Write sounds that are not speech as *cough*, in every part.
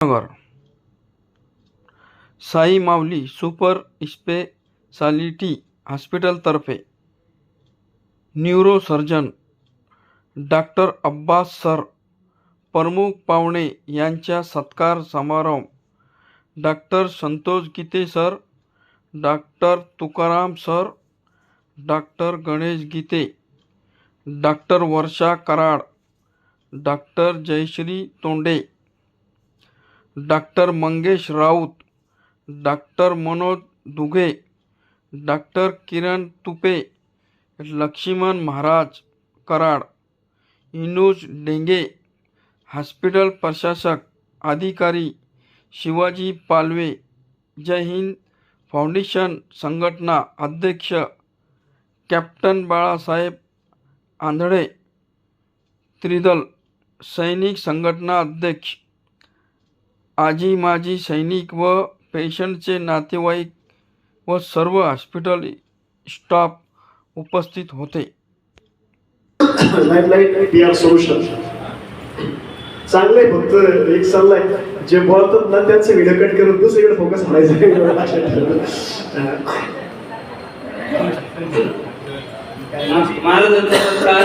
नगर. Sai Mauli super speciality हॉस्पिटलतर्फे neurosurgeon doctor Abbas sir प्रमुख पाहुणे यांचा सत्कार समारंभ. Doctor Santosh Gite sir doctor Tukaram sir doctor Ganesh Gite doctor Varsha Karad doctor Jayashree Tonde doctor Mangesh Raut doctor Manoj Dughe doctor Kiran Tupe Laxman Maharaj Karad Inoj Denge hospital प्रशासक अधिकारी Shivaji Palve Jai Hind foundation संघटना अध्यक्ष captain Balasaheb आंधळे त्रिदल सैनिक संघटना अध्यक्ष आजी माजी सैनिक व पेशंटचे नातेवाईक व सर्व हॉस्पिटल स्टाफ उपस्थित होते. चांगलंय फक्त एक सल्ला आहे जे बोलतात ना त्यांचं व्हिडिओ कट करून दुसरीकडे फोकस करायचं *laughs* सत्कार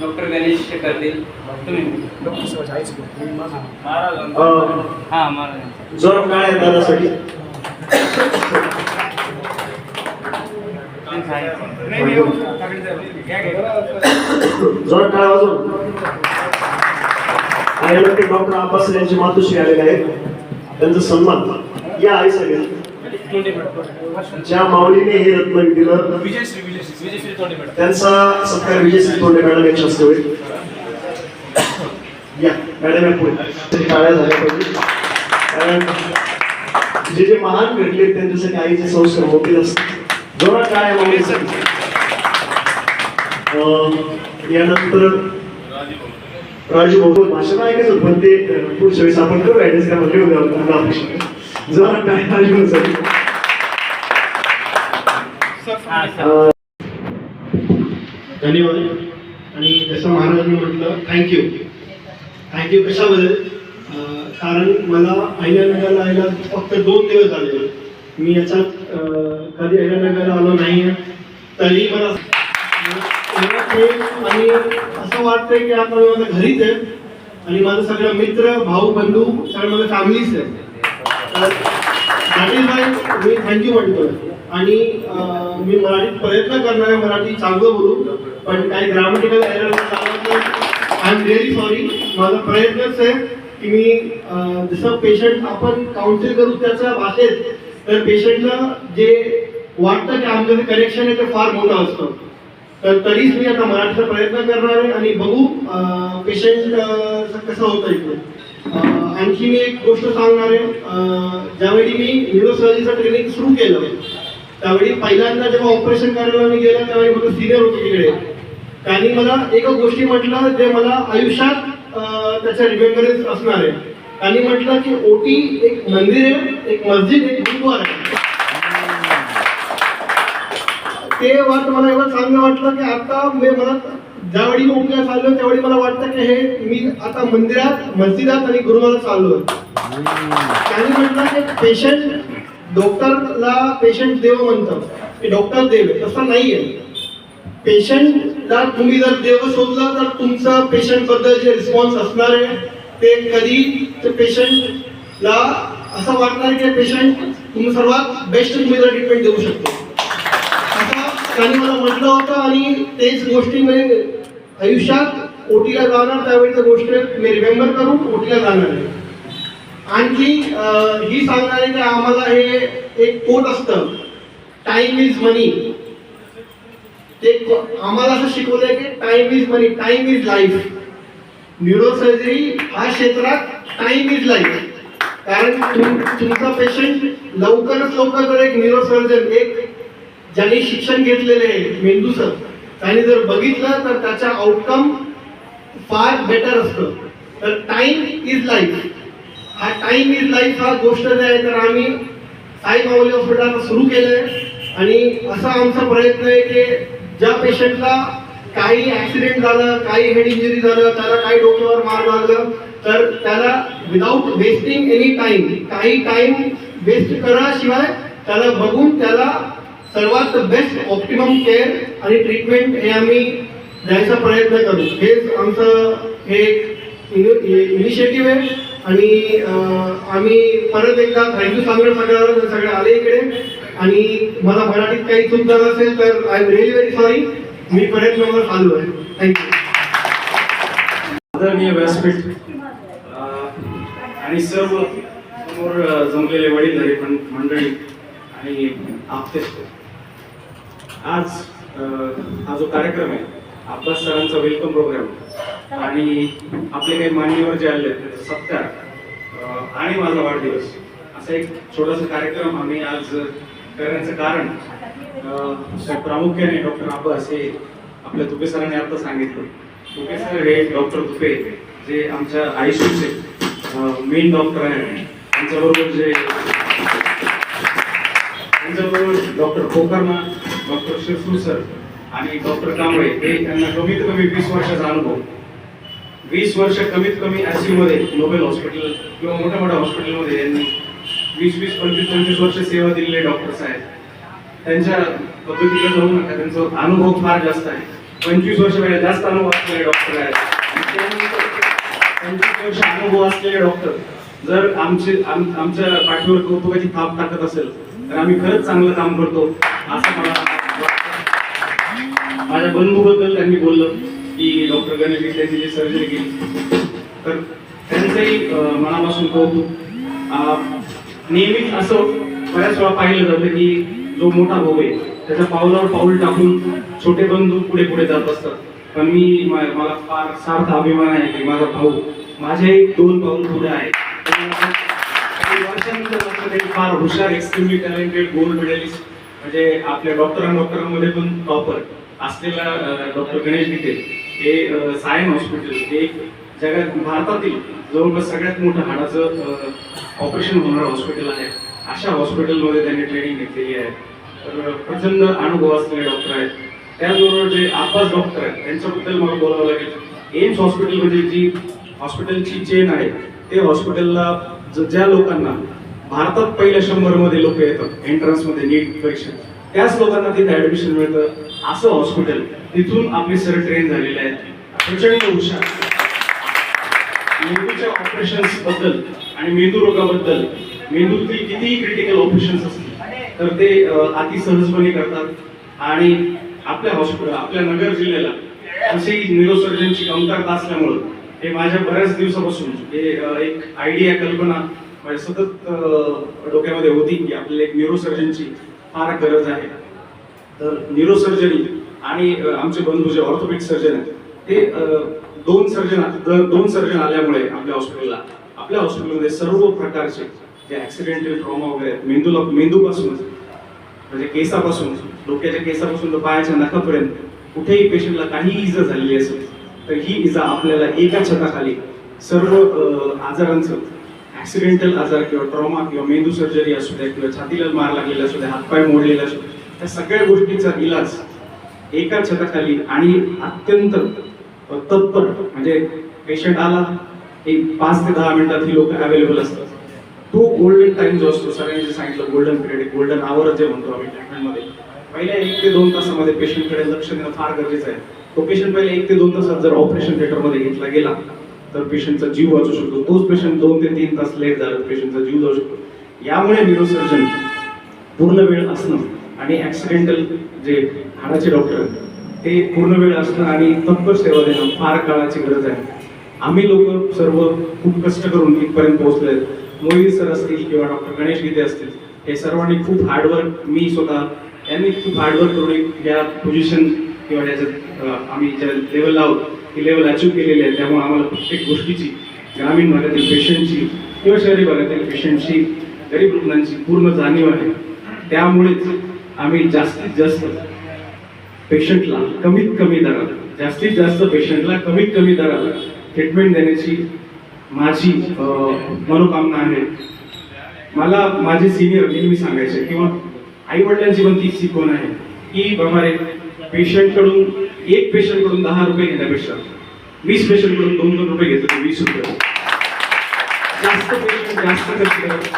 डॉक्टर गणेश करतील अं, हा. महाराजांचा. जोर काय आहे दादासाठी? जोर काय वाजून आणि डॉक्टर अब्बास यांची मातोश्री आलेले आहेत त्यांचा सन्मान. या आई ज्या माऊलीने हे रत्न दिलं त्यांचा सत्कार विजयश्री तोंडे मॅडम यांच्या हस्ते होईल. या मॅडम या पुढे. तरी टाळ्या झाल्या पाहिजे. कारण जे जे महान घडले त्यांच्यासाठी आईचे संस्कार मोठे असतात. जोरात अं, यानंतर राजू भाऊ भाषण ऐकायचं होतं, पण ते पुढच्या वेळेस आपण करू ऍड्रेस का म्हणजे जोरात टाळ्या राजू भाऊसाठी. धन्यवाद. आणि जसं महाराजांनी म्हटलं थँक्यू थँक्यू कशाबद्दल? कारण मला अहिल्यानगरला यायला फक्त दोन दिवस झाले. मी याच्यात कधी अहिल्यानगरला आलो नाही तरी मला आणि असं वाटतंय की आपण माझ्या घरीच आहे. आणि माझं सगळं मित्र भाऊ बंधू सगळं माझं फॅमिलीच आहे. तर that is मी थँक्यू म्हणतोय आणि मी मराठीत प्रयत्न करणार आहे मराठी चांगलं बोलू पण काही grammatical error I am really sorry माझा प्रयत्नच आहे की मी जसं पेशंट आपण काउन्सिल करू त्याचा भाषेत तर पेशंटला जे वाटतं की आमचं जे कनेक्शन आहे ते फार मोठं असतं. तर तरीच मी आता मराठीचा प्रयत्न करणार आहे आणि बघू पेशंट कसं होतं इकडे. आणखी मी एक गोष्ट सांगणार आहे. ज्यावेळी मी न्यूरोसर्जरीचं ट्रेनिंग सुरू केलं त्यावेळी पहिल्यांदा जेव्हा ऑपरेशन करायला मी गेलो त्यावेळी मला सिनियर होते तिकडे. त्यांनी मला एका गोष्टी म्हटलं जे मला आयुष्यात त्याचा रिमेंबरन्स असणार आहे. त्यांनी म्हटलं की ओटी एक मंदिर आहे एक मस्जिद एक गुरुद्वार आहे. ते वाट मला एवढं चांगलं वाटलं की आता मी मला ज्यावेळी मी उठल्या चाललो त्यावेळी मला वाटतं की हे मी आता मंदिरात मस्जिदात आणि गुरुद्वारात चाललो त्यांनी म्हटलं की पेशंट डॉक्टरला पेशंट देव म्हणतं की डॉक्टर देव आहे तसं आहे पेशंटला तुम्ही जर देव शोधला तर तुमचं पेशंटबद्दल जे रिस्पॉन्स असणार आहे ते कधी ते पेशंटला असं वाटणार की पेशंट तुम्ही सर्वात बेस्ट तुम्ही जर ट्रीटमेंट देऊ शकतो. त्यांनी मला म्हटलं होतं आणि तेच गोष्टी मी आयुष्यात ओटीला जाणार त्यावेळी त्या गोष्टी मी रिमेंबर करून ओटीला जाणार आहे. आणखी ही सांगणार आहे की आम्हाला हे एक कोट असतं टाइम इज मनी ते आम्हाला असं शिकवलंय की time is money time is life neurosurgery हा क्षेत्रात टाइम इज लाईफ कारण तुम- तुमचा पेशंट लवकरच लवकर एक एक न्यूरोसर्जन एक ज्यांनी शिक्षण घेतलेले आहे मेंदूचं त्याने जर बघितलं तर त्याचा आउटकम फार बेटर असतं. तर टाइम इज लाईफ हा टाइम इज लाईफ हा गोष्ट जे आहे तर आम्ही साई माऊली हॉस्पिटल सुरू केलं आहे आणि असा आमचा प्रयत्न आहे की ज्या पेशंटला काही ऍक्सिडेंट झालं काही हेड इंजुरी झालं त्याला काही डोक्यावर मार लागलं तर त्याला विदाऊट वेस्टिंग एनी टाईम काही टाईम वेस्ट करण्याशिवाय त्याला बघून त्याला सर्वात बेस्ट ऑप्टिमम केअर आणि ट्रीटमेंट हे आम्ही द्यायचा प्रयत्न करू. हेच आमचं हे इनिशिएटिव्ह आहे. आणि आम्ही परत एकदा थँक्यू सांगणं सगळ्या सगळे आले इकडे. आणि मला मराठीत काही चूक झालं असेल तर I am really very sorry मी प्रयत्नावर चालू आहे. थँक्यू आदरणीय व्यासपीठ आणि सर्व समोर जमलेले वडीलधारी पण मंडळी आणि आपते आज हा जो कार्यक्रम आहे अब्बास सरांचा वेलकम प्रोग्राम आणि आपले काही मान्यवर जे आले आहेत, त्याचा सत्कार अं, आणि माझा वाढदिवस असा एक छोटासा कार्यक्रम आम्ही आज करण्याचं कारण प्रामुख्याने डॉक्टर अब्बास हे आपल्या तुपे सरांनी आता सांगितलं. तुपे सर हे डॉक्टर तुपे जे आमच्या आयसीयूचे मेन डॉक्टर आहेत. त्यांच्याबरोबर जे त्यांच्याबरोबर doctor Kokarna doctor Shirsur sir आणि डॉक्टर कांबळे हे त्यांना कमीत कमी वीस वर्षाचा अनुभव. वीस वर्ष कमीत कमी ICU मध्ये नोबेल हॉस्पिटल किंवा मोठ्या मोठ्या हॉस्पिटलमध्ये यांनी वीस वीस पंचवीस पंचवीस वर्ष सेवा दिलेले डॉक्टर्स आहेत त्यांच्या पद्धतीला जाऊ नका त्यांचा अनुभव फार जास्त आहे. पंचवीस वर्षापेक्षा जास्त अनुभव असलेले डॉक्टर आहेत. पंचवीस वर्ष अनुभव असलेले डॉक्टर. जर आमचे आम- आमच्या पाठीवर कौतुकाची थाप टाकत असेल तर आम्ही खरंच चांगलं काम करतो असं मला माझ्या बंधूबद्दल त्यांनी बोललं की डॉक्टर गणेश त्यांनी जी सर्जरी केली. तर त्यांचंही मनापासून कौतुक नेहमीच असं बऱ्याच वेळा पाहिलं जातं की जो मोठा भाऊ आहे त्याच्या पावलावर पाऊल टाकून छोटे बंधू पुढे पुढे जात असतात. पण मी मला फार सार्थ अभिमान आहे की माझा भाऊ माझे दोन पाऊल पुढे आहे मध्ये फार हुशार एक्स्ट्रीमली टॅलेंटेड गोल्ड मेडलिस्ट म्हणजे आपल्या डॉक्टरां डॉक्टरांमध्ये पण टॉपर असलेला डॉक्टर गणेश गीते. हे सायन हॉस्पिटल हे जगात भारतातील जवळपास सगळ्यात मोठं हाडाचं ऑपरेशन होणारं हॉस्पिटल आहे. अशा हॉस्पिटलमध्ये त्यांनी ट्रेनिंग घेतलेली आहे. तर प्रचंड अनुभव असलेले डॉक्टर आहेत. त्याचबरोबर जे आपास डॉक्टर आहेत त्यांच्याबद्दल मला बोलावं लागेल. एम्स हॉस्पिटलमध्ये म्हणजे जी हॉस्पिटलची चेन आहे ते हॉस्पिटलला ज- ज्या लोकांना भारतात पहिल्या शंभरमध्ये लोक येतात एंट्रन्समध्ये नीट परीक्षा. त्याच लोकांना तिथे ऍडमिशन मिळतं. असं हॉस्पिटल तिथून आपले सर ट्रेन झालेले आहेत. प्रचंड हुशार. मेंदूच्या ऑपरेशन्सबद्दल आणि मेंदू रोगाबद्दल मेंदूतील कितीही क्रिटिकल ऑपरेशन्स असतील तर ते अति सहजपणे करतात. आणि आपल्या हॉस्पिटल आपल्या नगर जिल्ह्याला अशी न्यूरोसर्जनची कमतरता असल्यामुळं हे माझ्या बऱ्याच दिवसापासून हे एक आयडिया कल्पना म्हणजे सतत डोक्यामध्ये होती की आपल्याला एक न्यूरोसर्जनची फार गरज आहे. तर न्यूरोसर्जरी आणि आमचे बंधू जे ऑर्थोपिक सर्जन आहेत ते दोन सर्जन दोन सर्जन आल्यामुळे आपल्या हॉस्पिटलला आपल्या हॉस्पिटलमध्ये सर्व प्रकारचे जे ऍक्सिडेंटल ट्रॉमा वगैरे आहेत, मेंदूला मेंदूपासून म्हणजे केसापासून डोक्याच्या केसापासून तर पायाच्या नखापर्यंत कुठेही पेशंटला काही इजा झालेली असेल तर ही इजा आपल्याला एका छताखाली सर्व आजारांचं ऍक्सिडेंटल आजार किंवा ट्रॉमा किंवा मेंदू सर्जरी असू द्या किंवा छातीला मार लागलेला असू द्या हातपाय मोडलेला असू द्या त्या सगळ्या गोष्टीचा इलाज एका छताखाली आणि अत्यंत तत्पर म्हणजे पेशंट आला एक पाच ते दहा मिनिटात ही लोक अवेलेबल असतात. तो गोल्डन टाइम जो असतो सगळ्यांनी जे सांगितलं गोल्डन पिरियड गोल्डन आवर जे म्हणतो आम्ही ट्रीटमेंटमध्ये पहिल्या एक ते दोन तासामध्ये पेशंटकडे लक्ष देणं फार गरजेचं आहे. तो पेशंट पहिले एक ते दोन तासात जर ऑपरेशन थिएटरमध्ये घेतला गेला तर पेशंटचा जीव वाचू शकतो. तोच पेशंट दोन ते तीन तास लेट झाला पेशंटचा जीव जाऊ शकतो. यामुळे न्यूरोसर्जन पूर्ण वेळ असणं आणि ॲक्सिडेंटल जे हाडाचे डॉक्टर ते पूर्ण वेळ असणं आणि तत्पर सेवा देणं फार काळाची गरज आहे. आम्ही लोक सर्व खूप कष्ट करून इथपर्यंत पोहोचले आहेत मोहित सर असतील किंवा डॉक्टर गणेश गीते असतील हे सर्वांनी खूप हार्डवर्क मी स्वतः यांनी खूप हार्डवर्क करून या पोझिशन किंवा याच्यात आम्ही ज्या लेवलला आहोत ती लेवल अचीव केलेली आहे. त्यामुळे आम्हाला प्रत्येक गोष्टीची ग्रामीण भागातील पेशंटची किंवा शहरी भागातील पेशंटची गरीब रुग्णांची पूर्ण जाणीव आहे. त्यामुळेच आम्ही जास्तीत जास्त पेशंटला कमीत कमी दरात जास्तीत जास्त पेशंटला कमीत कमी दरात ट्रीटमेंट देण्याची माझी मनोकामना आहे. मला माझे सिनियर नेहमी सांगायचे किंवा आई वडिलांची पण ती शिकवण आहे की बाबा रे पेशंटकडून एक पेशंटकडून दहा रुपये घेण्यापेक्षा वीस पेशंटकडून दोन दोन रुपये घेतले तर वीस रुपये. जास्त पेशंट जास्त खर्च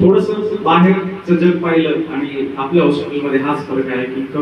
थोडस बाहेरचं जग पाहिलं आणि आपल्या हॉस्पिटलमध्ये हाच फरक आहे की कमी